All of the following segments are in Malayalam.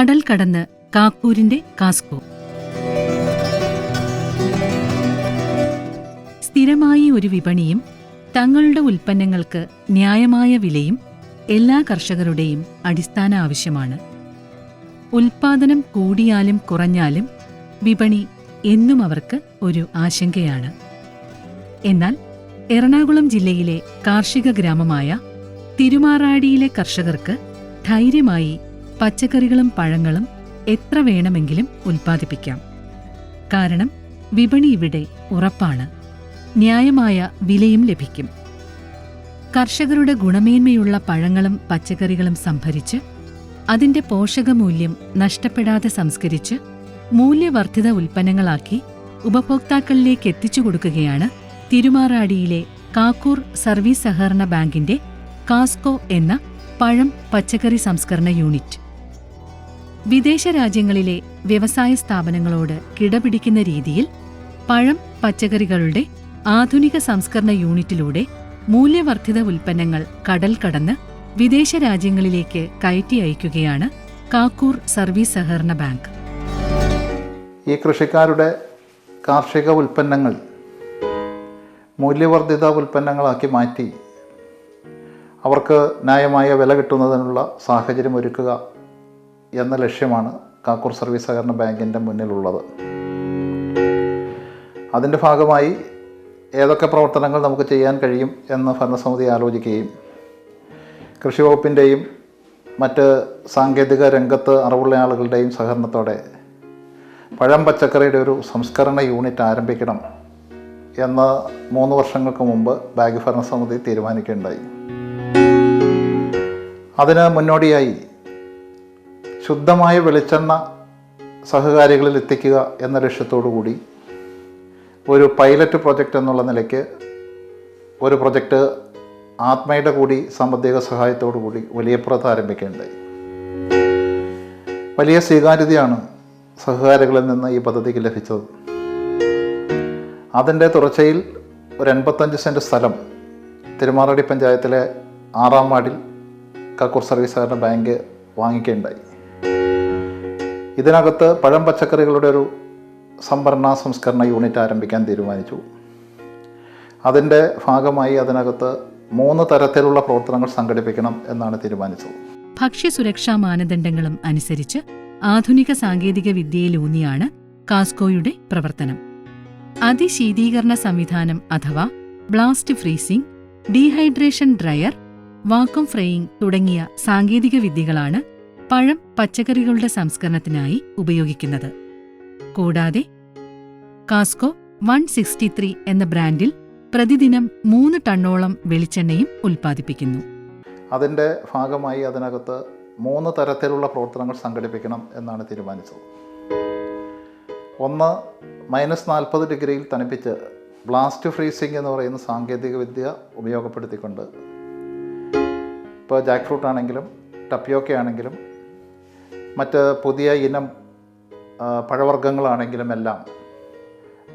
കടൽ കടന്ന് കാക്കൂരിന്റെ കാസ്കോ. സ്ഥിരമായി ഒരു വിപണിയും തങ്ങളുടെ ഉൽപ്പന്നങ്ങൾക്ക് ന്യായമായ വിലയും എല്ലാ കർഷകരുടെയും അടിസ്ഥാന ആവശ്യമാണ്. ഉൽപാദനം കൂടിയാലും കുറഞ്ഞാലും വിപണി എന്നും അവർക്ക് ഒരു ആശങ്കയാണ്. എന്നാൽ എറണാകുളം ജില്ലയിലെ കാർഷിക ഗ്രാമമായ തിരുമാറാടിയിലെ കർഷകർക്ക് ധൈര്യമായി പച്ചക്കറികളും പഴങ്ങളും എത്ര വേണമെങ്കിലും ഉൽപ്പാദിപ്പിക്കാം. കാരണം വിപണി ഇവിടെ ഉറപ്പാണ്. ന്യായമായ വിലയും ലഭിക്കും. കർഷകരുടെ ഗുണമേന്മയുള്ള പഴങ്ങളും പച്ചക്കറികളും സംഭരിച്ച് അതിന്റെ പോഷകമൂല്യം നഷ്ടപ്പെടാതെ സംസ്കരിച്ച് മൂല്യവർദ്ധിത ഉൽപ്പന്നങ്ങളാക്കി ഉപഭോക്താക്കളിലേക്ക് എത്തിച്ചു കൊടുക്കുകയാണ് തിരുമാറാടിയിലെ കാക്കൂർ സർവീസ് സഹകരണ ബാങ്കിന്റെ കാസ്കോ എന്ന പഴം പച്ചക്കറി സംസ്കരണ യൂണിറ്റ്. വിദേശ രാജ്യങ്ങളിലെ വ്യവസായ സ്ഥാപനങ്ങളോട് കിടപിടിക്കുന്ന രീതിയിൽ പഴം പച്ചക്കറികളുടെ ആധുനിക സംസ്കരണ യൂണിറ്റിലൂടെ മൂല്യവർദ്ധിത ഉൽപ്പന്നങ്ങൾ കടൽ കടന്ന് വിദേശ രാജ്യങ്ങളിലേക്ക് കയറ്റി അയക്കുകയാണ് കാക്കൂർ സർവീസ് സഹകരണ ബാങ്ക്. ഈ കൃഷിക്കാരുടെ കാർഷിക ഉൽപ്പന്നങ്ങൾ മൂല്യവർദ്ധിത ഉൽപ്പന്നങ്ങളാക്കി മാറ്റി അവർക്ക് ന്യായമായ വില കിട്ടുന്നതിനുള്ള സാഹചര്യം ഒരുക്കുക എന്ന ലക്ഷ്യമാണ് കാക്കൂർ സർവീസ് സഹകരണ ബാങ്കിന്റെ മുന്നിലുള്ളത്. അതിന്റെ ഭാഗമായി ഏതൊക്കെ പ്രവർത്തനങ്ങൾ നമുക്ക് ചെയ്യാൻ കഴിയും എന്ന് ഭരണസമിതി ആലോചിക്കുകയും കൃഷി വകുപ്പിന്റെയും മറ്റ് സാങ്കേതിക രംഗത്ത് അറിവുള്ള ആളുകളുടെയും സഹകരണത്തോടെ പഴം പച്ചക്കറിയുടെ ഒരു സംസ്കരണ യൂണിറ്റ് ആരംഭിക്കണം എന്ന് മൂന്ന് വർഷങ്ങൾക്ക് മുമ്പ് ബാങ്ക് ഭരണസമിതി തീരുമാനിക്കുകയുണ്ടായി. അതിന് മുന്നോടിയായി ശുദ്ധമായ വെളിച്ചെണ്ണ സഹകാരികളിൽ എത്തിക്കുക എന്ന ലക്ഷ്യത്തോടു കൂടി ഒരു പൈലറ്റ് പ്രൊജക്റ്റ് എന്നുള്ള നിലയ്ക്ക് ഒരു പ്രൊജക്റ്റ് ആത്മയുടെ കൂടി സാമ്പത്തിക സഹായത്തോടു കൂടി വലിയപ്പുറത്ത് ആരംഭിക്കുകയുണ്ടായി വലിയ സ്വീകാര്യതയാണ് സഹകാരികളിൽ നിന്ന് ഈ പദ്ധതിക്ക് ലഭിച്ചത്. അതിന്റെ തുടർച്ചയിൽ ഒരു എൺപത്തഞ്ച് സെന്റ് സ്ഥലം തിരുമാറടി പഞ്ചായത്തിലെ ആറാം വാർഡിൽ കക്കൂർ സർവീസുകാരുടെ ബാങ്ക് വാങ്ങിക്കുകയുണ്ടായി ഇതിനകത്ത് പഴം പച്ചക്കറികളുടെ ഒരു സംഭരണ സംസ്കരണ യൂണിറ്റ് ആരംഭിക്കാൻ തീരുമാനിച്ചു. അതിന്റെ ഭാഗമായി അതിനകത്ത് മൂന്ന് തരത്തിലുള്ള പ്രവർത്തനങ്ങൾ സംഘടിപ്പിക്കണം എന്നാണ് തീരുമാനിച്ചത്. ഭക്ഷ്യസുരക്ഷാ മാനദണ്ഡങ്ങളും അനുസരിച്ച് ആധുനിക സാങ്കേതിക വിദ്യയിലൂന്നിയാണ് കാസ്കോയുടെ പ്രവർത്തനം. അതിശീതീകരണ സംവിധാനം അഥവാ blast freezing dehydration dryer vacuum frying തുടങ്ങിയ സാങ്കേതിക വിദ്യകളാണ് പഴം പച്ചക്കറികളുടെ സംസ്കരണത്തിനായി ഉപയോഗിക്കുന്നത്. കൂടാതെ കാസ്കോ വൺ സിക്സ്റ്റി ത്രീ എന്ന ബ്രാൻഡിൽ പ്രതിദിനം മൂന്ന് ടണ്ണോളം വെളിച്ചെണ്ണയും ഉൽപ്പാദിപ്പിക്കുന്നു. അതിന്റെ ഭാഗമായി അതിനകത്ത് മൂന്ന് തരത്തിലുള്ള പ്രവർത്തനങ്ങൾ സംഘടിപ്പിക്കണം എന്നാണ് തീരുമാനിച്ചത്. ഒന്ന് മൈനസ് നാൽപ്പത് ഡിഗ്രിയിൽ തണുപ്പിച്ച് ബ്ലാസ്റ്റ് ഫ്രീസിംഗ് എന്ന് പറയുന്ന സാങ്കേതിക വിദ്യ ഉപയോഗപ്പെടുത്തിക്കൊണ്ട്. ഇപ്പോൾ ജാക്ക് ഫ്രൂട്ട് ആണെങ്കിലും ടപ്പിയോക്ക ആണെങ്കിലും മറ്റ് പുതിയ ഇനം പഴവർഗങ്ങളാണെങ്കിലും എല്ലാം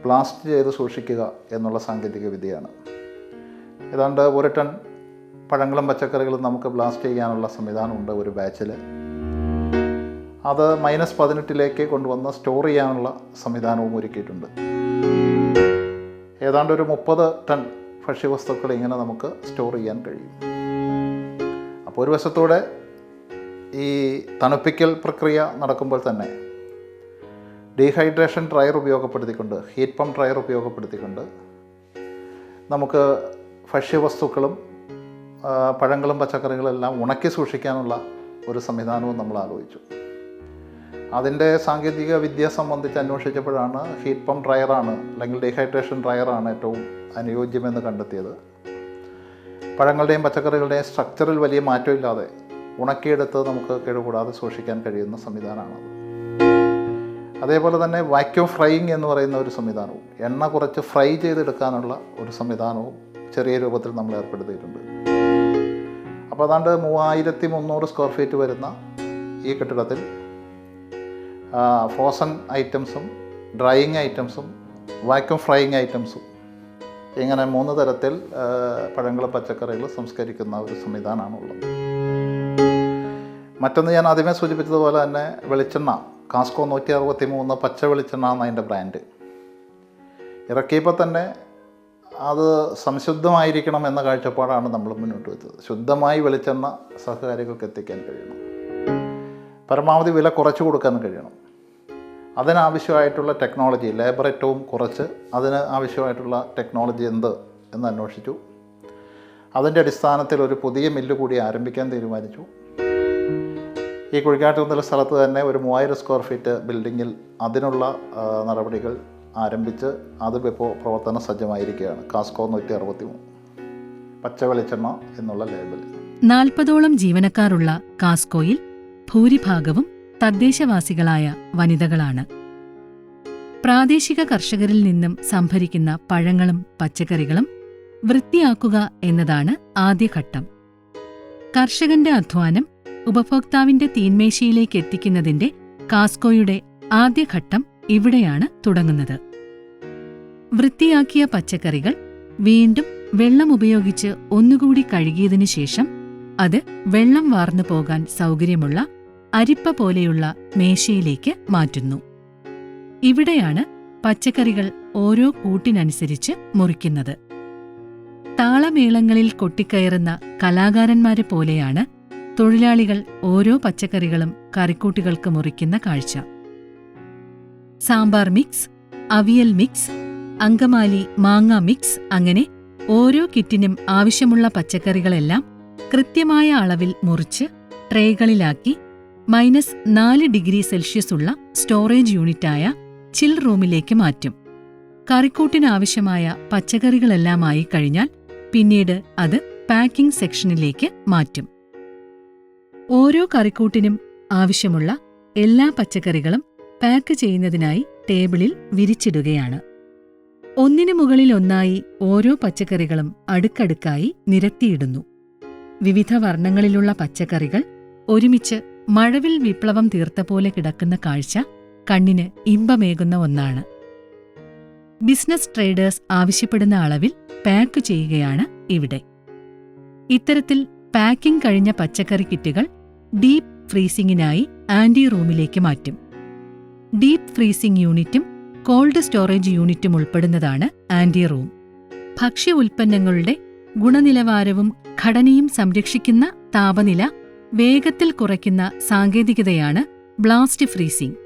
ബ്ലാസ്റ്റ് ചെയ്ത് സൂക്ഷിക്കുക എന്നുള്ള സാങ്കേതിക വിദ്യയാണ്. ഏതാണ്ട് ഒരു ടൺ പഴങ്ങളും പച്ചക്കറികളും നമുക്ക് ബ്ലാസ്റ്റ് ചെയ്യാനുള്ള സംവിധാനമുണ്ട് ഒരു ബാച്ചിൽ അത് മൈനസ് പതിനെട്ടിലേക്ക് കൊണ്ടുവന്ന് സ്റ്റോർ ചെയ്യാനുള്ള സംവിധാനവും ഒരുക്കിയിട്ടുണ്ട്. ഏതാണ്ട് ഒരു മുപ്പത് ടൺ ഭക്ഷ്യവസ്തുക്കൾ ഇങ്ങനെ നമുക്ക് സ്റ്റോർ ചെയ്യാൻ കഴിയും. അപ്പോൾ ഒരു വശത്തൂടെ ഈ തണുപ്പിക്കൽ പ്രക്രിയ നടക്കുമ്പോൾ തന്നെ ഡീഹൈഡ്രേഷൻ ഡ്രയർ ഉപയോഗപ്പെടുത്തിക്കൊണ്ട് ഹീറ്റ് പമ്പ് ഡ്രയർ ഉപയോഗപ്പെടുത്തിക്കൊണ്ട് നമുക്ക് ഭക്ഷ്യവസ്തുക്കളും പഴങ്ങളും പഴങ്ങളും പച്ചക്കറികളെല്ലാം ഉണക്കി സൂക്ഷിക്കാനുള്ള ഒരു സംവിധാനവും നമ്മൾ ആലോചിച്ചു. അതിന്റെ സാങ്കേതിക വിദ്യ സംബന്ധിച്ച് അന്വേഷിച്ചപ്പോഴാണ് ഹീറ്റ് പമ്പ് ഡ്രയറാണ് അല്ലെങ്കിൽ ഡീഹൈഡ്രേഷൻ ഡ്രയറാണ് ഏറ്റവും അനുയോജ്യമെന്ന് കണ്ടെത്തിയത്. പഴങ്ങളുടെയും പച്ചക്കറികളുടെയും സ്ട്രക്ചറിൽ വലിയ മാറ്റമില്ലാതെ ഉണക്കിയെടുത്ത് നമുക്ക് കേടുകൂടാതെ സൂക്ഷിക്കാൻ കഴിയുന്ന സംവിധാനമാണത് അതേപോലെ തന്നെ വാക്യൂം ഫ്രൈയിങ് എന്ന് പറയുന്ന ഒരു സംവിധാനവും എണ്ണ കുറച്ച് ഫ്രൈ ചെയ്തെടുക്കാനുള്ള ഒരു സംവിധാനവും ചെറിയ രൂപത്തിൽ നമ്മൾ ഏർപ്പെടുത്തിയിട്ടുണ്ട്. അപ്പോൾ അതാണ്ട് മൂവായിരത്തി മുന്നൂറ് സ്ക്വയർ ഫീറ്റ് വരുന്ന ഈ കെട്ടിടത്തിൽ ഫ്രോസൺ ഐറ്റംസും ഡ്രൈയിങ് ഐറ്റംസും വാക്യൂം ഫ്രൈയിങ് ഐറ്റംസും ഇങ്ങനെ മൂന്ന് തരത്തിൽ പഴങ്ങളും പച്ചക്കറികളും സംസ്കരിക്കുന്ന ഒരു സംവിധാനമാണുള്ളത്. മറ്റൊന്ന് ഞാൻ ആദ്യമേ സൂചിപ്പിച്ചതുപോലെ തന്നെ വെളിച്ചെണ്ണ. കാസ്കോ നൂറ്റി അറുപത്തി മൂന്ന് പച്ച വെളിച്ചെണ്ണ എന്ന അതിന്റെ ബ്രാൻഡ്. ഇറക്കിയപ്പോൾ തന്നെ അത് സംശുദ്ധമായിരിക്കണം എന്ന കാഴ്ചപ്പാടാണ് നമ്മൾ മുന്നോട്ട് വെച്ചത്. ശുദ്ധമായി വെളിച്ചെണ്ണ സഹകാരികൾക്ക് എത്തിക്കാൻ കഴിയണം. പരമാവധി വില കുറച്ച് കൊടുക്കാൻ കഴിയണം. അതിനാവശ്യമായിട്ടുള്ള ടെക്നോളജി ലേബർ ഏറ്റവും കുറച്ച് അതിന് ആവശ്യമായിട്ടുള്ള ടെക്നോളജി എന്ത് എന്ന് അന്വേഷിച്ചു. അതിന്റെ അടിസ്ഥാനത്തിൽ ഒരു പുതിയ മില്ല് കൂടി ആരംഭിക്കാൻ തീരുമാനിച്ചു. ഈ കുഴിക്കാട്ടുകുന്നിലെ സ്ഥലത്ത് തന്നെ ഒരു മൂവായിരം സ്ക്വയർ ഫീറ്റ് ബിൽഡിങ്ങിൽ അതിനുള്ള നടപടികൾ ആരംഭിച്ച് അത് ഇപ്പോൾ പ്രവർത്തന സജ്ജമായിരിക്കുകയാണ്. കാസ്കോ നൂറ്റി അറുപത്തി മൂന്ന് പച്ച വെളിച്ചെണ്ണ എന്നുള്ള ലേബൽ നാൽപ്പതോളം ജീവനക്കാരുള്ള കാസ്കോയിൽ ഭൂരിഭാഗവും തദ്ദേശവാസികളായ വനിതകളാണ്. പ്രാദേശിക കർഷകരിൽ നിന്നും സംഭരിക്കുന്ന പഴങ്ങളും പച്ചക്കറികളും വൃത്തിയാക്കുക എന്നതാണ് ആദ്യഘട്ടം. കർഷകന്റെ അധ്വാനം ഉപഭോക്താവിന്റെ തീന്മേശയിലേക്ക് എത്തിക്കുന്നതിന്റെ കാസ്കോയുടെ ആദ്യഘട്ടം ഇവിടെയാണ് തുടങ്ങുന്നത്. വൃത്തിയാക്കിയ പച്ചക്കറികൾ വീണ്ടും വെള്ളം ഉപയോഗിച്ച് ഒന്നുകൂടി കഴുകിയതിനു ശേഷം അത് വെള്ളം വാർന്നു പോകാൻ സൗകര്യമുള്ള അരിപ്പ പോലെയുള്ള മേശയിലേക്ക് മാറ്റുന്നു. ഇവിടെയാണ് പച്ചക്കറികൾ ഓരോ കൂട്ടിനനുസരിച്ച് മുറിക്കുന്നത്. താളമേളങ്ങളിൽ കൊട്ടിക്കയറുന്ന കലാകാരന്മാരെ പോലെയാണ് തൊഴിലാളികൾ ഓരോ പച്ചക്കറികളും കറിക്കൂട്ടുകൾക്ക് മുറിക്കുന്ന കാഴ്ച. സാമ്പാർ മിക്സ് അവിയൽ മിക്സ് അങ്കമാലി മാങ്ങ മിക്സ് അങ്ങനെ ഓരോ കിറ്റിനും ആവശ്യമുള്ള പച്ചക്കറികളെല്ലാം കൃത്യമായ അളവിൽ മുറിച്ച് ട്രേകളിലാക്കി മൈനസ് നാല് ഡിഗ്രി സെൽഷ്യസ് ഉള്ള സ്റ്റോറേജ് യൂണിറ്റായ ചിൽ റൂമിലേക്ക് മാറ്റും. കറിക്കൂട്ടിനാവശ്യമായ പച്ചക്കറികളെല്ലാമായി കഴിഞ്ഞാൽ പിന്നീട് അത് പാക്കിംഗ് സെക്ഷനിലേക്ക് മാറ്റും. ഓരോ കറിക്കൂട്ടിനും ആവശ്യമുള്ള എല്ലാ പച്ചക്കറികളും പാക്ക് ചെയ്യുന്നതിനായി ടേബിളിൽ വിരിച്ചിടുകയാണ്. ഒന്നിനു മുകളിൽ ഒന്നായി ഓരോ പച്ചക്കറികളും അടുക്കടുക്കായി നിരത്തിയിടുന്നു. വിവിധ വർണങ്ങളിലുള്ള പച്ചക്കറികൾ ഒരുമിച്ച് മഴവിൽ വിപ്ലവം തീർത്ത പോലെ കിടക്കുന്ന കാഴ്ച കണ്ണിന് ഇമ്പമേകുന്ന ഒന്നാണ്. ബിസിനസ് ട്രേഡേഴ്സ് ആവശ്യപ്പെടുന്ന അളവിൽ പാക്ക് ചെയ്യുകയാണ് ഇവിടെ. ഇത്തരത്തിൽ പാക്കിംഗ് കഴിഞ്ഞ പച്ചക്കറി കിറ്റുകൾ ഡീപ്പ് ഫ്രീസിംഗിനായി ആന്റി റൂമിലേക്ക് മാറ്റും. ഡീപ്പ് ഫ്രീസിംഗ് യൂണിറ്റും കോൾഡ് സ്റ്റോറേജ് യൂണിറ്റും ഉൾപ്പെടുന്നതാണ് ആന്റി റൂം. ഭക്ഷ്യ ഉൽപ്പന്നങ്ങളുടെ ഗുണനിലവാരവും ഘടനയും സംരക്ഷിക്കുന്ന താപനില വേഗത്തിൽ കുറയ്ക്കുന്ന സാങ്കേതികതയാണ് ബ്ലാസ്റ്റ് ഫ്രീസിംഗ്.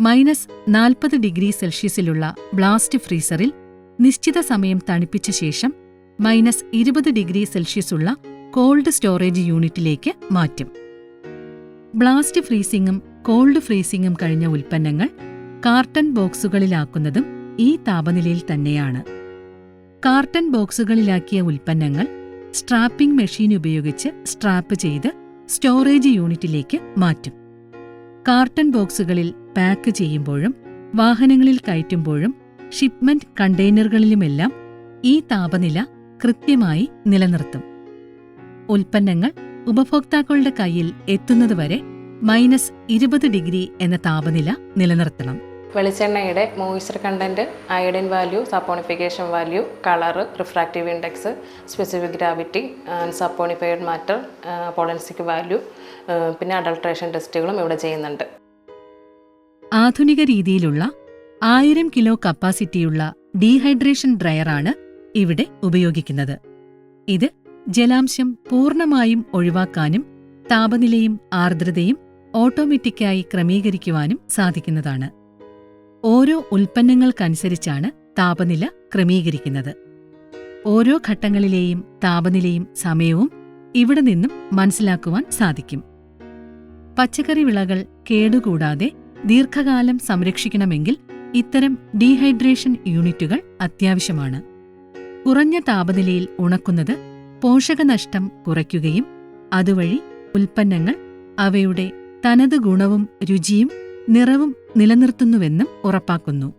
മൈനസ് നാൽപ്പത് ഡിഗ്രി സെൽഷ്യസിലുള്ള ബ്ലാസ്റ്റ് ഫ്രീസറിൽ നിശ്ചിത സമയം തണുപ്പിച്ച ശേഷം മൈനസ് ഇരുപത് ഡിഗ്രി സെൽഷ്യസുള്ള കോൾഡ് സ്റ്റോറേജ് യൂണിറ്റിലേക്ക് മാറ്റും. ബ്ലാസ്റ്റ് ഫ്രീസിംഗും കോൾഡ് ഫ്രീസിംഗും കഴിഞ്ഞ ഉൽപ്പന്നങ്ങൾ കാർട്ടൺ ബോക്സുകളിലാക്കുന്നതും ഈ താപനിലയിൽ തന്നെയാണ്. കാർട്ടൺ ബോക്സുകളിലാക്കിയ ഉൽപ്പന്നങ്ങൾ സ്ട്രാപ്പിംഗ് മെഷീൻ ഉപയോഗിച്ച് സ്ട്രാപ്പ് ചെയ്ത് സ്റ്റോറേജ് യൂണിറ്റിലേക്ക് മാറ്റും. കാർട്ടൺ ബോക്സുകളിൽ പാക്ക് ചെയ്യുമ്പോഴും വാഹനങ്ങളിൽ കയറ്റുമ്പോഴും ഷിപ്മെന്റ് കണ്ടെയ്നറുകളിലുമെല്ലാം ഈ താപനില കൃത്യമായി നിലനിർത്തും. ഉൽപ്പന്നങ്ങൾ ഉപഭോക്താക്കളുടെ കയ്യിൽ എത്തുന്നതുവരെ മൈനസ് ഇരുപത് ഡിഗ്രി എന്ന താപനില നിലനിർത്തണം. വെളിച്ചെണ്ണയുടെ moisture content iodine value saponification value colour refractive index specific gravity saponified matter Polenske value പിന്നെ അഡൾട്രേഷൻ ടെസ്റ്റുകളും ഇവിടെ ചെയ്യുന്നുണ്ട്. ആധുനിക രീതിയിലുള്ള ആയിരം കിലോ കപ്പാസിറ്റിയുള്ള ഡീഹൈഡ്രേഷൻ ഡ്രയറാണ് ഇവിടെ ഉപയോഗിക്കുന്നത്. ഇത് ജലാംശം പൂർണമായും ഒഴിവാക്കാനും താപനിലയും ആർദ്രതയും ഓട്ടോമാറ്റിക്കായി ക്രമീകരിക്കുവാനും സാധിക്കുന്നതാണ്. ഓരോ ഉൽപ്പന്നങ്ങൾക്കനുസരിച്ചാണ് താപനില ക്രമീകരിക്കുന്നത്. ഓരോ ഘട്ടങ്ങളിലെയും താപനിലയും സമയവും ഇവിടെ നിന്നും മനസ്സിലാക്കുവാൻ സാധിക്കും. പച്ചക്കറി വിളകൾ കേടുകൂടാതെ ദീർഘകാലം സംരക്ഷിക്കണമെങ്കിൽ ഇത്തരം ഡീഹൈഡ്രേഷൻ യൂണിറ്റുകൾ അത്യാവശ്യമാണ്. കുറഞ്ഞ താപനിലയിൽ ഉണക്കുന്നത് പോഷകനഷ്ടം കുറയ്ക്കുകയും അതുവഴി ഉൽപ്പന്നങ്ങൾ അവയുടെ തനത് ഗുണവും രുചിയും നിറവും നിലനിർത്തുന്നുവെന്നും ഉറപ്പാക്കുന്നു.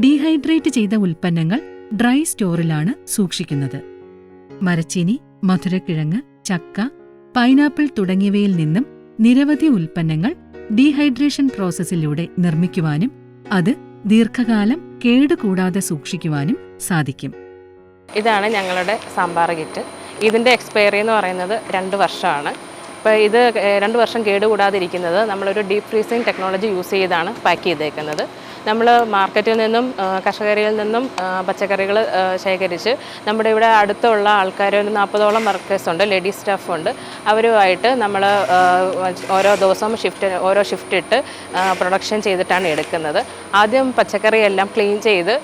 ഡീഹൈഡ്രേറ്റ് ചെയ്ത ഉൽപ്പന്നങ്ങൾ ഡ്രൈ സ്റ്റോറിലാണ് സൂക്ഷിക്കുന്നത്. മരച്ചീനി മധുരക്കിഴങ്ങ് ചക്ക പൈനാപ്പിൾ തുടങ്ങിയവയിൽ നിന്നും നിരവധി ഉൽപ്പന്നങ്ങൾ ഡീഹൈഡ്രേഷൻ പ്രോസസ്സിലൂടെ നിർമ്മിക്കുവാനും അത് ദീർഘകാലം കേടുകൂടാതെ സൂക്ഷിക്കുവാനും സാധിക്കും. ഇതാണ് ഞങ്ങളുടെ സാമ്പാർ കിറ്റ്. ഇതിന്റെ എക്സ്പയറി എന്ന് പറയുന്നത് രണ്ട് വർഷമാണ്. ഇപ്പോൾ ഇത് രണ്ട് വർഷം കേടുകൂടാതിരിക്കുന്നത് നമ്മളൊരു ഡീപ് ഫ്രീസിങ് ടെക്നോളജി യൂസ് ചെയ്താണ് പാക്ക് ചെയ്തേക്കുന്നത്. നമ്മൾ മാർക്കറ്റിൽ നിന്നും കർഷകരിൽ നിന്നും പച്ചക്കറികൾ ശേഖരിച്ച് നമ്മുടെ ഇവിടെ അടുത്തുള്ള ആൾക്കാർ ഒരു നാൽപ്പതോളം വർക്കേഴ്സ് ഉണ്ട് ലേഡീസ് സ്റ്റാഫ് ഉണ്ട്. അവരുമായിട്ട് നമ്മൾ ഓരോ ദിവസവും ഷിഫ്റ്റ് ഓരോ ഷിഫ്റ്റ് ഇട്ട് പ്രൊഡക്ഷൻ ചെയ്തിട്ടാണ് എടുക്കുന്നത്. ആദ്യം പച്ചക്കറി എല്ലാം ക്ലീൻ ചെയ്ത്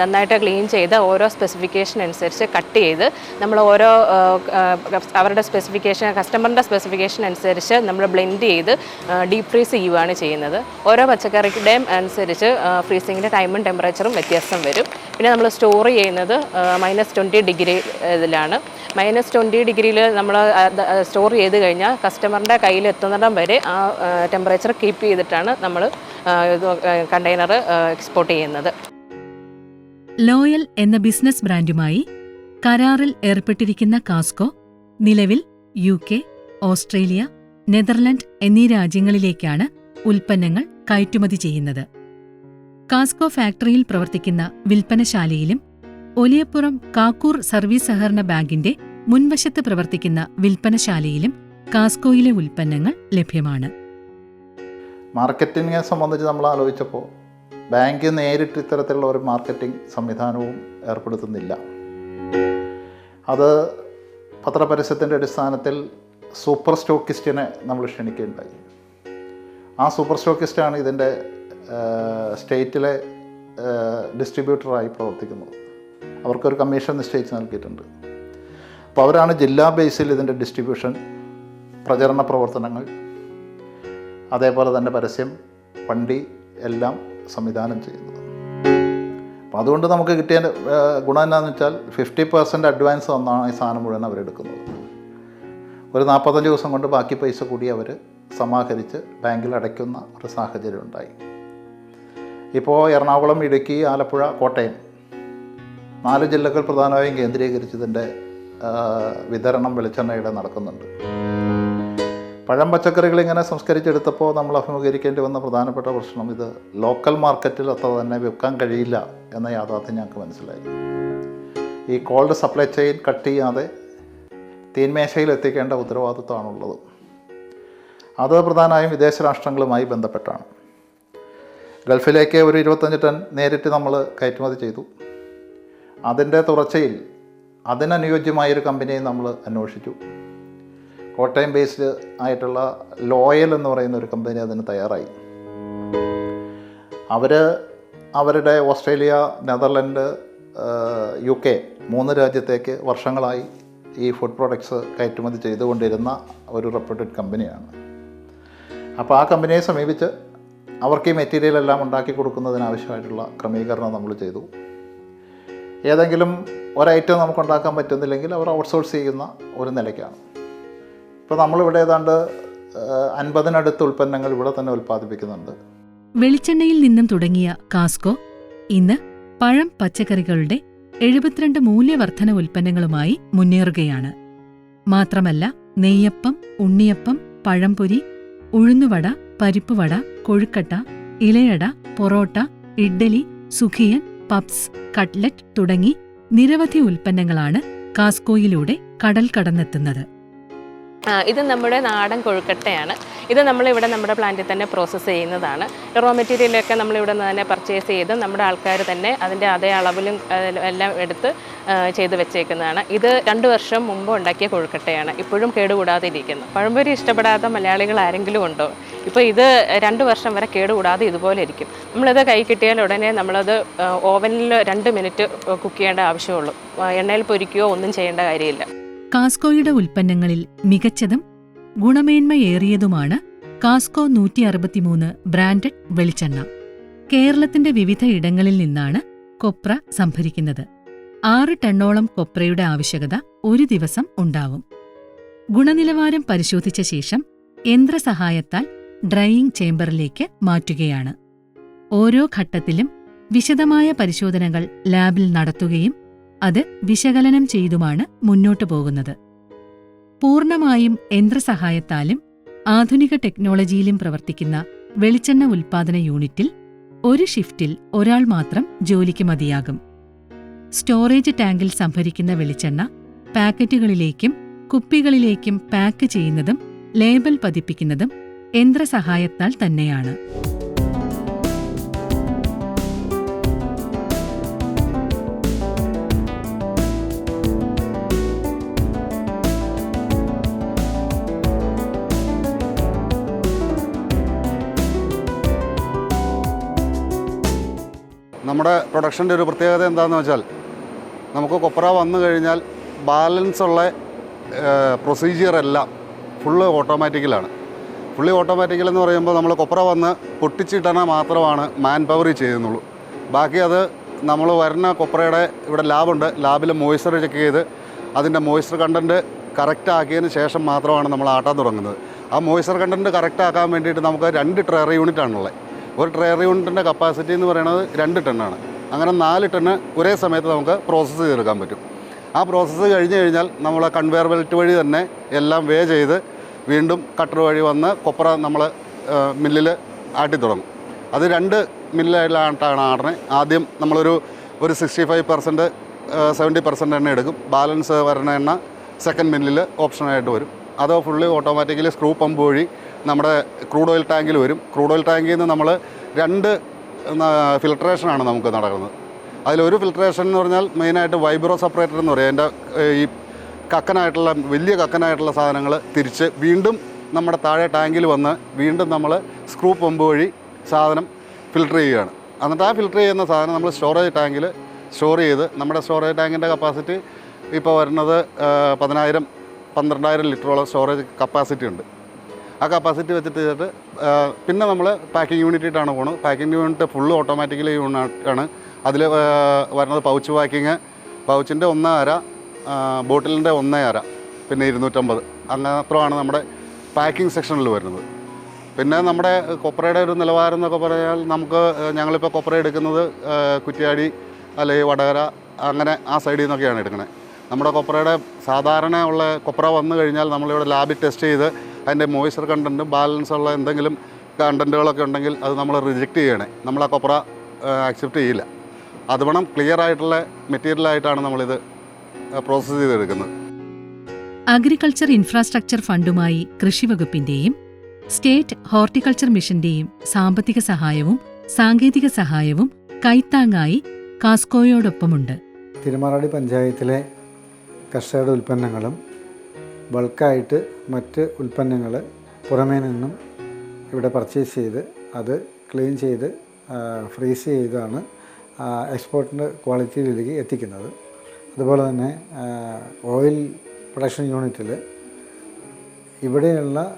നന്നായിട്ട് ക്ലീൻ ചെയ്ത് ഓരോ സ്പെസിഫിക്കേഷൻ അനുസരിച്ച് കട്ട് ചെയ്ത് നമ്മൾ ഓരോ അവരുടെ സ്പെസിഫിക്കേഷൻ കസ്റ്റമറിന്റെ സ്പെസിഫിക്കേഷൻ അനുസരിച്ച് നമ്മൾ ബ്ലെൻഡ് ചെയ്ത് ഡീപ് ഫ്രീസ് ചെയ്യുകയാണ് ചെയ്യുന്നത്. ഓരോ പച്ചക്കറിയുടെയും അനുസരിച്ച് ഫ്രീസിങ്ങിന്റെ ടൈമും ടെമ്പറേച്ചറും വ്യത്യാസം വരും. പിന്നെ നമ്മൾ സ്റ്റോർ ചെയ്യുന്നത് മൈനസ് ട്വന്റി ഡിഗ്രി ഇതിലാണ്. മൈനസ് ട്വന്റി ഡിഗ്രിയിൽ നമ്മൾ സ്റ്റോർ ചെയ്ത് കഴിഞ്ഞാൽ കസ്റ്റമറിന്റെ കയ്യിൽ എത്തുന്നിടം വരെ ആ ടെമ്പറേച്ചർ കീപ്പ് ചെയ്തിട്ടാണ് നമ്മൾ കണ്ടെയ്നർ എക്സ്പോർട്ട് ചെയ്യുന്നത്. ലോയൽ എന്ന ബിസിനസ് ബ്രാൻഡുമായി കരാറിൽ ഏർപ്പെട്ടിരിക്കുന്ന കാസ്കോ നിലവിൽ യു കെ ഓസ്ട്രേലിയ നെതർലൻഡ് എന്നീ രാജ്യങ്ങളിലേക്കാണ് ഉൽപ്പന്നങ്ങൾ കയറ്റുമതി ചെയ്യുന്നത്. കാസ്കോ ഫാക്ടറിയിൽ പ്രവർത്തിക്കുന്ന വിൽപ്പനശാലയിലും ഒലിയപ്പുറം കാക്കൂർ സർവീസ് സഹകരണ ബാങ്കിന്റെ മുൻവശത്ത് പ്രവർത്തിക്കുന്ന വിൽപ്പനശാലയിലും കാസ്കോയിലെ ഉൽപ്പന്നങ്ങൾ ലഭ്യമാണ്. മാർക്കറ്റിങ്ങിനെ സംബന്ധിച്ച് നമ്മൾ ആലോചിച്ചപ്പോൾ ബാങ്ക് നേരിട്ട് ഇത്തരത്തിലുള്ള ഒരു മാർക്കറ്റിംഗ് സംവിധാനവും ഏർപ്പെടുത്തുന്നില്ല. അത് പത്രപരസ്യത്തിന്റെ അടിസ്ഥാനത്തിൽ സൂപ്പർ സ്റ്റോക്കിസ്റ്റിനെ നമ്മൾ ക്ഷണിക്കുകയുണ്ടായി. ആ സൂപ്പർ സ്റ്റോക്കിസ്റ്റാണ് ഇതിന്റെ സ്റ്റേറ്റിലെ ഡിസ്ട്രിബ്യൂട്ടറായി പ്രവർത്തിക്കുന്നത് അവർക്കൊരു കമ്മീഷൻ നിശ്ചയിച്ച് നൽകിയിട്ടുണ്ട്. അപ്പോൾ അവരാണ് ജില്ലാ ബേസിൽ ഇതിന്റെ ഡിസ്ട്രിബ്യൂഷൻ പ്രചരണ പ്രവർത്തനങ്ങൾ അതേപോലെ തന്നെ പരസ്യം വണ്ടി എല്ലാം സംവിധാനം ചെയ്യുന്നത്. അപ്പോൾ അതുകൊണ്ട് നമുക്ക് കിട്ടിയ ഗുണം എന്താണെന്ന് വെച്ചാൽ ഫിഫ്റ്റി പെർസെന്റ് അഡ്വാൻസ് തന്നാണ് ഈ സാധനം മുഴുവൻ അവരെടുക്കുന്നത് ഒരു നാൽപ്പത്തഞ്ച് ദിവസം കൊണ്ട് ബാക്കി പൈസ കൂടി അവർ സമാഹരിച്ച് ബാങ്കിൽ അടയ്ക്കുന്ന ഒരു സാഹചര്യം ഉണ്ടായി. ഇപ്പോൾ എറണാകുളം ഇടുക്കി ആലപ്പുഴ കോട്ടയം. നാല് ജില്ലകൾ പ്രധാനമായും കേന്ദ്രീകരിച്ചതിന്റെ വിതരണം വെളിച്ചെണ്ണയുടെ നടക്കുന്നുണ്ട്. പഴം പച്ചക്കറികൾ ഇങ്ങനെ സംസ്കരിച്ചെടുത്തപ്പോൾ നമ്മൾ അഭിമുഖീകരിക്കേണ്ടി വന്ന പ്രധാനപ്പെട്ട പ്രശ്നം ഇത് ലോക്കൽ മാർക്കറ്റിൽ അത്ര തന്നെ വിൽക്കാൻ കഴിയില്ല എന്ന യാഥാർത്ഥ്യം ഞങ്ങൾക്ക് മനസ്സിലായി. ഈ കോൾഡ് സപ്ലൈ ചെയിൻ കട്ട് ചെയ്യാതെ തീന്മേശയിൽ എത്തിക്കേണ്ട ഉത്തരവാദിത്വമാണുള്ളത്. അത് പ്രധാനമായും വിദേശ രാഷ്ട്രങ്ങളുമായി ബന്ധപ്പെട്ടാണ്. ഗൾഫിലേക്ക് ഒരു ഇരുപത്തഞ്ച് ടൺ നേരിട്ട് നമ്മൾ കയറ്റുമതി ചെയ്തു. അതിന്റെ തുടർച്ചയിൽ അതിനനുയോജ്യമായൊരു കമ്പനിയെ നമ്മൾ അന്വേഷിച്ചു. കോട്ടയം ബേസ്ഡ് ആയിട്ടുള്ള ലോയൽ എന്ന് പറയുന്ന ഒരു കമ്പനി അതിന് തയ്യാറായി. അവർ അവരുടെ ഓസ്ട്രേലിയ നെതർലൻഡ് യു കെ മൂന്ന് രാജ്യത്തേക്ക് വർഷങ്ങളായി ഈ ഫുഡ് പ്രോഡക്ട്സ് കയറ്റുമതി ചെയ്തുകൊണ്ടിരുന്ന ഒരു റെപ്യൂട്ടഡ് കമ്പനിയാണ്. അപ്പോൾ ആ കമ്പനിയെ സമീപിച്ച് അവർക്ക് ഈ മെറ്റീരിയൽ എല്ലാം ഉണ്ടാക്കി കൊടുക്കുന്നതിനാവശ്യമായിട്ടുള്ള ക്രമീകരണം നമ്മൾ ചെയ്തു. ഏതെങ്കിലും ഒരൈറ്റം നമുക്ക് ഉണ്ടാക്കാൻ പറ്റുന്നില്ലെങ്കിൽ അവർ ഔട്ട്സോഴ്സ് ചെയ്യുന്ന ഒരു നിലയ്ക്കാണ്. ഇപ്പോൾ നമ്മളിവിടെ ഏതാണ്ട് അൻപതിനടുത്ത് ഉൽപ്പന്നങ്ങൾ ഇവിടെ തന്നെ ഉൽപ്പാദിപ്പിക്കുന്നുണ്ട്. വെളിച്ചെണ്ണയിൽ നിന്നും തുടങ്ങിയ കാസ്കോ ഇന്ന് പഴം പച്ചക്കറികളുടെ എഴുപത്തിരണ്ട് മൂല്യവർദ്ധന ഉൽപ്പന്നങ്ങളുമായി മുന്നേറുകയാണ്. മാത്രമല്ല നെയ്യപ്പം ഉണ്ണിയപ്പം പഴംപൊരി ഉഴുന്നുവട പരിപ്പുവട കൊഴുക്കട്ട ഇലയട പൊറോട്ട ഇഡ്ഡലി സുഖിയൻ പപ്സ് കട്ട്ലറ്റ് തുടങ്ങി നിരവധി ഉൽപ്പന്നങ്ങളാണ് കാസ്കോയിലൂടെ കടൽ കടന്നെത്തുന്നത് ഇത് നമ്മുടെ നാടൻ കൊഴുക്കട്ടയാണ്. ഇത് നമ്മളിവിടെ നമ്മുടെ പ്ലാന്റിൽ തന്നെ പ്രോസസ്സ് ചെയ്യുന്നതാണ്. റോ മെറ്റീരിയലൊക്കെ നമ്മളിവിടെ നിന്ന് തന്നെ പർച്ചേസ് ചെയ്ത് നമ്മുടെ ആൾക്കാർ തന്നെ അതിന്റെ അതേ അളവിലും എല്ലാം എടുത്ത് ചെയ്ത് വെച്ചേക്കുന്നതാണ്. ഇത് രണ്ട് വർഷം മുമ്പ് ഉണ്ടാക്കിയ കൊഴുക്കട്ടയാണ്. ഇപ്പോഴും കേടുകൂടാതെ ഇരിക്കുന്നു പഴംപൊരി ഇഷ്ടപ്പെടാത്ത മലയാളികൾ ആരെങ്കിലും ഉണ്ടോ? ഇപ്പോൾ ഇത് രണ്ട് വർഷം വരെ കേടുകൂടാതെ ഇതുപോലെ ഇരിക്കും. നമ്മളിത് കൈ കിട്ടിയാൽ ഉടനെ നമ്മളത് ഓവനിൽ രണ്ട് മിനിറ്റ് കുക്ക് ചെയ്യേണ്ട ആവശ്യമുള്ളൂ. എണ്ണയിൽ പൊരിക്കുകയോ ഒന്നും ചെയ്യേണ്ട കാര്യമില്ല. കാസ്കോയുടെ ഉൽപ്പന്നങ്ങളിൽ മികച്ചതും ഗുണമേന്മയേറിയതുമാണ് കാസ്കോ നൂറ്റി അറുപത്തിമൂന്ന് ബ്രാൻഡഡ് വെളിച്ചെണ്ണ. കേരളത്തിന്റെ വിവിധ ഇടങ്ങളിൽ നിന്നാണ് കൊപ്ര സംഭരിക്കുന്നത്. ആറ് ടണ്ണോളം കൊപ്രയുടെ ആവശ്യകത ഒരു ദിവസം ഉണ്ടാവും. ഗുണനിലവാരം പരിശോധിച്ച ശേഷം യന്ത്രസഹായത്താൽ ഡ്രൈയിംഗ് ചേംബറിലേക്ക് മാറ്റുകയാണ്. ഓരോ ഘട്ടത്തിലും വിശദമായ പരിശോധനകൾ ലാബിൽ നടത്തുകയും അത് വിശകലനം ചെയ്തുമാണ് മുന്നോട്ടു പോകുന്നത്. പൂർണമായും യന്ത്രസഹായത്താലും ആധുനിക ടെക്നോളജിയിലും പ്രവർത്തിക്കുന്ന വെളിച്ചെണ്ണ ഉൽപ്പാദന യൂണിറ്റിൽ ഒരു ഷിഫ്റ്റിൽ ഒരാൾ മാത്രം ജോലിക്ക് മതിയാകും. സ്റ്റോറേജ് ടാങ്കിൽ സംഭരിക്കുന്ന വെളിച്ചെണ്ണ പാക്കറ്റുകളിലേക്കും കുപ്പികളിലേക്കും പാക്ക് ചെയ്യുന്നതും ലേബൽ പതിപ്പിക്കുന്നതും യന്ത്രസഹായത്താൽ തന്നെയാണ്. നമ്മുടെ പ്രൊഡക്ഷന്റെ ഒരു പ്രത്യേകത എന്താണെന്ന് വെച്ചാൽ നമുക്ക് കൊപ്ര വന്നു കഴിഞ്ഞാൽ ബാലൻസ് ഉള്ള പ്രൊസീജിയർ എല്ലാം ഫുള്ള് ഓട്ടോമാറ്റിക്കലാണ് ഫുള്ളി ഓട്ടോമാറ്റിക്കൽ എന്ന് പറയുമ്പോൾ നമ്മൾ കൊപ്ര വന്ന് പൊട്ടിച്ചിട്ടണ മാത്രമാണ് മാൻ പവർ ചെയ്യുന്നുള്ളൂ. ബാക്കി അത് നമ്മൾ വരുന്ന കൊപ്രയുടെ ഇവിടെ ലാബുണ്ട് ലാബിൽ മോയ്സ്ചർ ചെക്ക് ചെയ്ത് അതിന്റെ മോയ്സ്ചർ കണ്ടന്റ് കറക്റ്റ് ആക്കിയതിന് ശേഷം മാത്രമാണ് നമ്മൾ ആട്ടാൻ തുടങ്ങുന്നത്. ആ മോയ്സ്ചർ കണ്ടന്റ് കറക്റ്റ് ആക്കാൻ വേണ്ടിയിട്ട് നമുക്ക് രണ്ട് ട്രയർ യൂണിറ്റ് ആണുള്ളത്. ഒരു ട്രെയർ യൂണിറ്റിന്റെ കപ്പാസിറ്റി എന്ന് പറയുന്നത് രണ്ട് ടണ്ണാണ് അങ്ങനെ നാല് ടണ്ണ് ഒരേ സമയത്ത് നമുക്ക് പ്രോസസ്സ് ചെയ്തെടുക്കാൻ പറ്റും. ആ പ്രോസസ്സ് കഴിഞ്ഞ് കഴിഞ്ഞാൽ നമ്മൾ കൺവെയർ ബെൽറ്റ് വഴി തന്നെ എല്ലാം വേ ചെയ്ത് വീണ്ടും കട്ടർ വഴി വന്ന് കൊപ്ര നമ്മൾ മില്ലിൽ ആട്ടി തുടങ്ങും. അത് രണ്ട് മില്ലായിട്ടാണ് ആടണേ. ആദ്യം നമ്മളൊരു ഒരു sixty five percent seventy percent എണ്ണ എടുക്കും. ബാലൻസ് വരുന്ന എണ്ണ സെക്കൻഡ് മില്ലിൽ ഓപ്ഷനായിട്ട് വരും. അത് ഫുള്ളി ഓട്ടോമാറ്റിക്കലി സ്ക്രൂ പമ്പ് വഴി നമ്മുടെ ക്രൂഡ് ഓയിൽ ടാങ്കിൽ വരും. ക്രൂഡ് ഓയിൽ ടാങ്കിൽ നിന്ന് നമ്മൾ രണ്ട് ഫിൽട്രേഷനാണ് നമുക്ക് നടക്കുന്നത്. അതിലൊരു ഫിൽട്രേഷൻ എന്ന് പറഞ്ഞാൽ മെയിനായിട്ട് വൈബ്രോ സെപ്പറേറ്റർ എന്ന് പറയും. അതിന്റെ ഈ കക്കനായിട്ടുള്ള വലിയ കക്കനായിട്ടുള്ള സാധനങ്ങൾ തിരിച്ച് വീണ്ടും നമ്മുടെ താഴെ ടാങ്കിൽ വന്ന് വീണ്ടും നമ്മൾ സ്ക്രൂ പമ്പ് വഴി സാധനം ഫിൽട്ടർ ചെയ്യുകയാണ്. എന്നിട്ട് ആ ഫിൽട്ടർ ചെയ്യുന്ന സാധനം നമ്മൾ സ്റ്റോറേജ് ടാങ്കിൽ സ്റ്റോർ ചെയ്ത് നമ്മുടെ സ്റ്റോറേജ് ടാങ്കിന്റെ കപ്പാസിറ്റി ഇപ്പോൾ വരുന്നത് പതിനായിരം പന്ത്രണ്ടായിരം ലിറ്ററോളം സ്റ്റോറേജ് കപ്പാസിറ്റി ഉണ്ട്. ആ കപ്പാസിറ്റി വെച്ചിട്ട് ചെയ്തിട്ട് പിന്നെ നമ്മൾ പാക്കിംഗ് യൂണിറ്റിട്ടാണ് പോകുന്നത് പാക്കിംഗ് യൂണിറ്റ് ഫുൾ ഓട്ടോമാറ്റിക്കലി യൂണിറ്റാണ് അതിൽ വരുന്നത് പൗച്ച് പാക്കിങ് പൗച്ചിന്റെ ഒന്നേ അര ബോട്ടിലിന്റെ ഒന്നേ അര പിന്നെ ഇരുന്നൂറ്റമ്പത്. അങ്ങനത്രമാണ് നമ്മുടെ പാക്കിംഗ് സെക്ഷനിൽ വരുന്നത്. പിന്നെ നമ്മുടെ കൊപ്രയുടെ ഒരു നിലവാരം എന്നൊക്കെ പറഞ്ഞാൽ നമുക്ക് ഞങ്ങളിപ്പോൾ കൊപ്ര എടുക്കുന്നത് കുറ്റ്യാടി അല്ലെങ്കിൽ വടകര അങ്ങനെ ആ സൈഡിൽ നിന്നൊക്കെയാണ് എടുക്കുന്നത് നമ്മുടെ കൊപ്രയുടെ സാധാരണ ഉള്ള കൊപ്ര വന്നു കഴിഞ്ഞാൽ നമ്മളിവിടെ ലാബിൽ ടെസ്റ്റ് ചെയ്ത് അതിന്റെ മോയ്സ്ചർ കണ്ടന്റും ബാലൻസ് ഉള്ള എന്തെങ്കിലും കണ്ടന്റുകളൊക്കെ ഉണ്ടെങ്കിൽ അത് നമ്മൾ റിജക്റ്റ് ചെയ്യണേ. നമ്മൾ ആ കൊപ്ര ആക്സെപ്റ്റ് ചെയ്യില്ല. അതുവണം വേണം ക്ലിയർ ആയിട്ടുള്ള മെറ്റീരിയലായിട്ടാണ് നമ്മളിത് പ്രോസസ്സ് ചെയ്തെടുക്കുന്നത്. അഗ്രികൾച്ചർ ഇൻഫ്രാസ്ട്രക്ചർ ഫണ്ടുമായി കൃഷിവകുപ്പിന്റെയും സ്റ്റേറ്റ് ഹോർട്ടിക്കൾച്ചർ മിഷന്റെയും സാമ്പത്തിക സഹായവും സാങ്കേതിക സഹായവും കൈത്താങ്ങായി കാസ്കോയോടൊപ്പമുണ്ട്. തിരുമാറാടി പഞ്ചായത്തിലെ കർഷകരുടെ ഉൽപ്പന്നങ്ങളും ബൾക്കായിട്ട് മറ്റ് ഉൽപ്പന്നങ്ങൾ പുറമേ നിന്നും ഇവിടെ പർച്ചേസ് ചെയ്ത് അത് ക്ലീൻ ചെയ്ത് ഫ്രീസ് ചെയ്താണ് എക്സ്പോർട്ടിന്റെ ക്വാളിറ്റിയിലേക്ക് എത്തിക്കുന്നത്. അതുപോലെ തന്നെ ഓയിൽ പ്രൊഡക്ഷൻ യൂണിറ്റിൽ ഇവിടെയുള്ള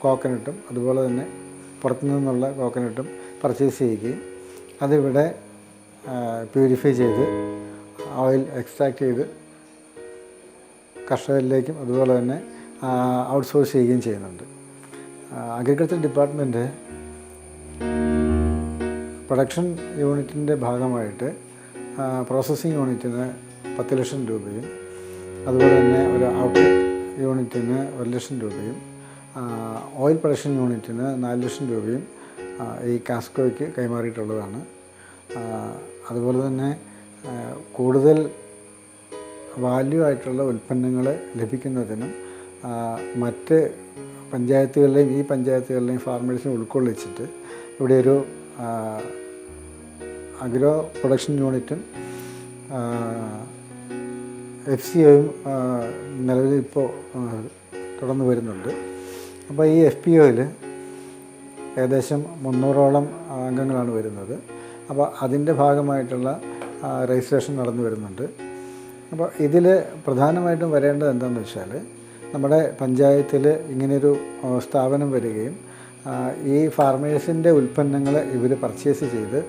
കോക്കനട്ടും അതുപോലെ തന്നെ പുറത്തു നിന്നുള്ള കോക്കനട്ടും പർച്ചേസ് ചെയ്യുകയും അതിവിടെ പ്യൂരിഫൈ ചെയ്ത് ഓയിൽ എക്സ്ട്രാക്ട് ചെയ്ത് കർഷകരിലേക്കും അതുപോലെ തന്നെ ഔട്ട്സോഴ്സ് ചെയ്യുകയും ചെയ്യുന്നുണ്ട്. അഗ്രികൾച്ചർ ഡിപ്പാർട്ട്മെന്റ് പ്രൊഡക്ഷൻ യൂണിറ്റിന്റെ ഭാഗമായിട്ട് പ്രോസസ്സിംഗ് യൂണിറ്റിന് പത്ത് ലക്ഷം രൂപയും അതുപോലെ തന്നെ ഒരു ഔട്ട്ലെറ്റ് യൂണിറ്റിന് ഒരു ലക്ഷം രൂപയും ഓയിൽ പ്രൊഡക്ഷൻ യൂണിറ്റിന് നാല് ലക്ഷം രൂപയും ഈ കാസ്കോയ്ക്ക് കൈമാറിയിട്ടുള്ളതാണ്. അതുപോലെ തന്നെ കൂടുതൽ വാല്യൂ ആയിട്ടുള്ള ഉൽപ്പന്നങ്ങൾ ലഭിക്കുന്നതിനും മറ്റ് പഞ്ചായത്തുകളിലെയും ഈ പഞ്ചായത്തുകളിലെയും ഫാർമേഴ്സിനെ ഉൾക്കൊള്ളിച്ചിട്ട് ഇവിടെ ഒരു അഗ്രോ പ്രൊഡക്ഷൻ യൂണിറ്റും എഫ് സി ഒയും നിലവിൽ ഇപ്പോൾ തുടർന്ന് വരുന്നുണ്ട്. അപ്പോൾ ഈ എഫ് പി ഒയിൽ ഏകദേശം മുന്നൂറോളം അംഗങ്ങളാണ് വരുന്നത്. അപ്പോൾ അതിന്റെ ഭാഗമായിട്ടുള്ള രജിസ്ട്രേഷൻ നടന്നു വരുന്നുണ്ട്. അപ്പോൾ ഇതിൽ പ്രധാനമായിട്ടും വരേണ്ടത് എന്താണെന്ന് വെച്ചാൽ നമ്മുടെ പഞ്ചായത്തിൽ ഇങ്ങനെയൊരു സ്ഥാപനം വരികയും ഈ ഫാർമേഴ്സിന്റെ ഉൽപ്പന്നങ്ങൾ ഇവർ പർച്ചേസ് ചെയ്ത്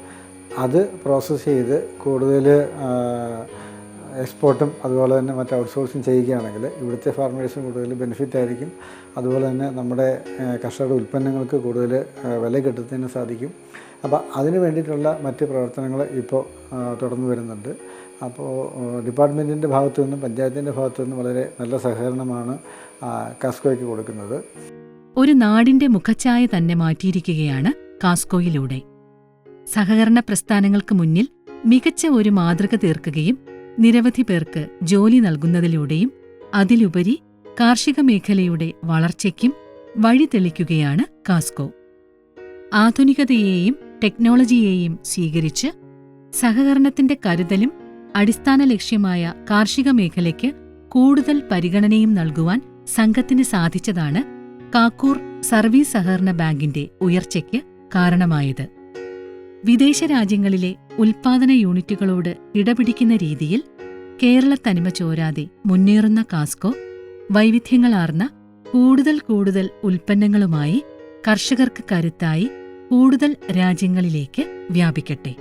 അത് പ്രോസസ്സ് ചെയ്ത് കൂടുതൽ എക്സ്പോർട്ടും അതുപോലെ തന്നെ മറ്റ് ഔട്ട്സോഴ്സിങ് ചെയ്യുകയാണെങ്കിൽ ഇവിടുത്തെ ഫാർമേഴ്സിന് കൂടുതൽ ബെനിഫിറ്റ് ആയിരിക്കും. അതുപോലെ തന്നെ നമ്മുടെ കർഷകരുടെ ഉൽപ്പന്നങ്ങൾക്ക് കൂടുതൽ വില കിട്ടുന്നതിന് സാധിക്കും. അപ്പോൾ അതിന് വേണ്ടിയിട്ടുള്ള മറ്റ് പ്രവർത്തനങ്ങൾ ഇപ്പോൾ തുടർന്ന് വരുന്നുണ്ട്. അപ്പോൾ ഡിപ്പാർട്ട്മെന്റിന്റെ ഭാഗത്തു നിന്നും പഞ്ചായത്തിന്റെ ഭാഗത്തു നിന്നും വളരെ നല്ല സഹകരണമാണ് കാസ്കോയ്ക്ക് കൊടുക്കുന്നത്. ഒരു നാടിന്റെ മുഖച്ഛായ തന്നെ മാറ്റിയിരിക്കുകയാണ് കാസ്കോയിലൂടെ. സഹകരണ പ്രസ്ഥാനങ്ങൾക്ക് മുന്നിൽ മികച്ച ഒരു മാതൃക തീർക്കുകയും നിരവധി പേർക്ക് ജോലി നൽകുന്നതിലൂടെയും അതിലുപരി കാർഷിക മേഖലയുടെ വളർച്ചയ്ക്കും വഴിതെളിക്കുകയാണ് കാസ്കോ. ആധുനികതയെയും ടെക്നോളജിയെയും സ്വീകരിച്ച് സഹകരണത്തിന്റെ കരുതലും അടിസ്ഥാന ലക്ഷ്യമായ കാർഷിക മേഖലയ്ക്ക് കൂടുതൽ പരിഗണനയും നൽകുവാൻ സംഘത്തിന് സാധിച്ചതാണ് കാക്കൂർ സർവീസ് സഹകരണ ബാങ്കിന്റെ ഉയർച്ചയ്ക്ക് കാരണമായത്. വിദേശ രാജ്യങ്ങളിലെ ഉൽപാദന യൂണിറ്റുകളോട് ഇടപിടിക്കുന്ന രീതിയിൽ കേരള തനിമ ചോരാതെ മുന്നേറുന്ന കാസ്കോ വൈവിധ്യങ്ങളാർന്ന കൂടുതൽ കൂടുതൽ ഉൽപ്പന്നങ്ങളുമായി കർഷകർക്ക് കരുത്തായി കൂടുതൽ രാജ്യങ്ങളിലേക്ക് വ്യാപിക്കട്ടെ.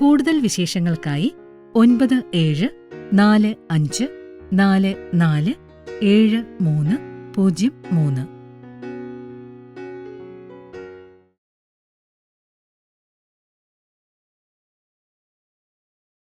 കൂടുതൽ വിശേഷങ്ങൾക്കായി ഒൻപത് ഏഴ് നാല് അഞ്ച് നാല് നാല് ഏഴ് മൂന്ന് പൂജ്യം മൂന്ന്.